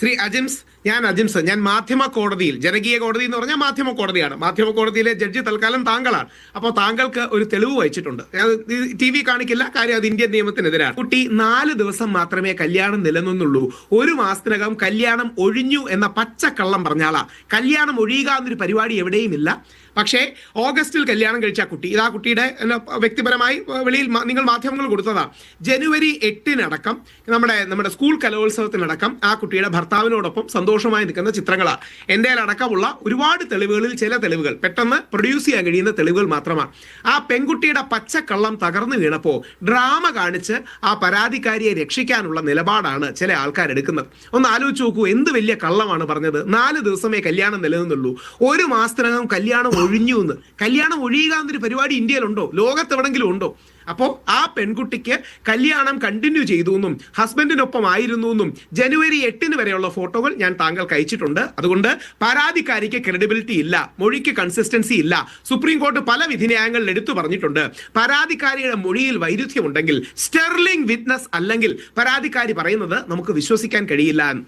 ശ്രീ അജിംസ് ഞാൻ അജിംസ് ഞാൻ മാധ്യമ കോടതിയിൽ ജനകീയ കോടതി എന്ന് പറഞ്ഞാൽ മാധ്യമ കോടതിയാണ്. മാധ്യമ കോടതിയിലെ ജഡ്ജി തൽക്കാലം താങ്കളാണ്. അപ്പോൾ താങ്കൾക്ക് ഒരു തെളിവ് വഹിച്ചിട്ടുണ്ട്. ടി വി കാണിക്കില്ല കാര്യം അത് ഇന്ത്യൻ നിയമത്തിനെതിരാണ്. കുട്ടി നാല് ദിവസം മാത്രമേ കല്യാണം നിലനിന്നുള്ളൂ. ഒരു മാസത്തിനകം കല്യാണം ഒഴിഞ്ഞു എന്ന പച്ചക്കള്ളം പറഞ്ഞാലാ കല്യാണം ഒഴിയുക എന്നൊരു പരിപാടി എവിടെയും ഇല്ല. പക്ഷേ ഓഗസ്റ്റിൽ കല്യാണം കഴിച്ച കുട്ടി ഇതാ കുട്ടിയുടെ വ്യക്തിപരമായി വെളിയിൽ നിങ്ങൾ മാധ്യമങ്ങൾ കൊടുത്തതാ. ജനുവരി എട്ടിനടക്കം നമ്മുടെ നമ്മുടെ സ്കൂൾ കലോത്സവത്തിനടക്കം ആ കുട്ടിയുടെ ഭർത്താവിനോടൊപ്പം സന്തോഷമായി നിൽക്കുന്ന ചിത്രങ്ങളാണ് എന്റെ അടക്കമുള്ള ഒരുപാട് തെളിവുകളിൽ ചില തെളിവുകൾ. പെട്ടെന്ന് പ്രൊഡ്യൂസ് ചെയ്യാൻ കഴിയുന്ന തെളിവുകൾ മാത്രമാണ് ആ പെൺകുട്ടിയുടെ പച്ചക്കള്ളം തകർന്നു വീണപ്പോൾ ഡ്രാമ കാണിച്ച് ആ പരാതിക്കാരിയെ രക്ഷിക്കാനുള്ള നിലപാടാണ് ചില ആൾക്കാർ എടുക്കുന്നത്. ഒന്ന് ആലോചിച്ച് നോക്കൂ എന്ത് വലിയ കള്ളമാണ് പറഞ്ഞത്? നാല് ദിവസമേ കല്യാണം നിലനിന്നുള്ളൂ. ഒരു മാസത്തിനകം കല്യാണം ഒഴിഞ്ഞു എന്ന്. കല്യാണം ഒഴിയുക എന്നൊരു പരിപാടി ഇന്ത്യയിലുണ്ടോ? ലോകത്ത് എവിടെങ്കിലും ഉണ്ടോ? അപ്പോൾ ആ പെൺകുട്ടിക്ക് കല്യാണം കണ്ടിന്യൂ ചെയ്തു എന്നും ഹസ്ബൻഡിനൊപ്പം ആയിരുന്നു എന്നും ജനുവരി എട്ടിന് വരെയുള്ള ഫോട്ടോകൾ ഞാൻ താങ്കൾക്ക് അയച്ചിട്ടുണ്ട്. അതുകൊണ്ട് പരാതിക്കാരിക്ക് ക്രെഡിബിലിറ്റി ഇല്ല മൊഴിക്ക് കൺസിസ്റ്റൻസി ഇല്ല. സുപ്രീം കോർട്ട് പല വിധിന്യായങ്ങളിൽ എടുത്തു പറഞ്ഞിട്ടുണ്ട്. പരാതിക്കാരിയുടെ മൊഴിയിൽ വൈരുദ്ധ്യമുണ്ടെങ്കിൽ സ്റ്റെർലിംഗ് വിറ്റ്നസ് അല്ലെങ്കിൽ പരാതിക്കാരി പറയുന്നത് നമുക്ക് വിശ്വസിക്കാൻ കഴിയില്ല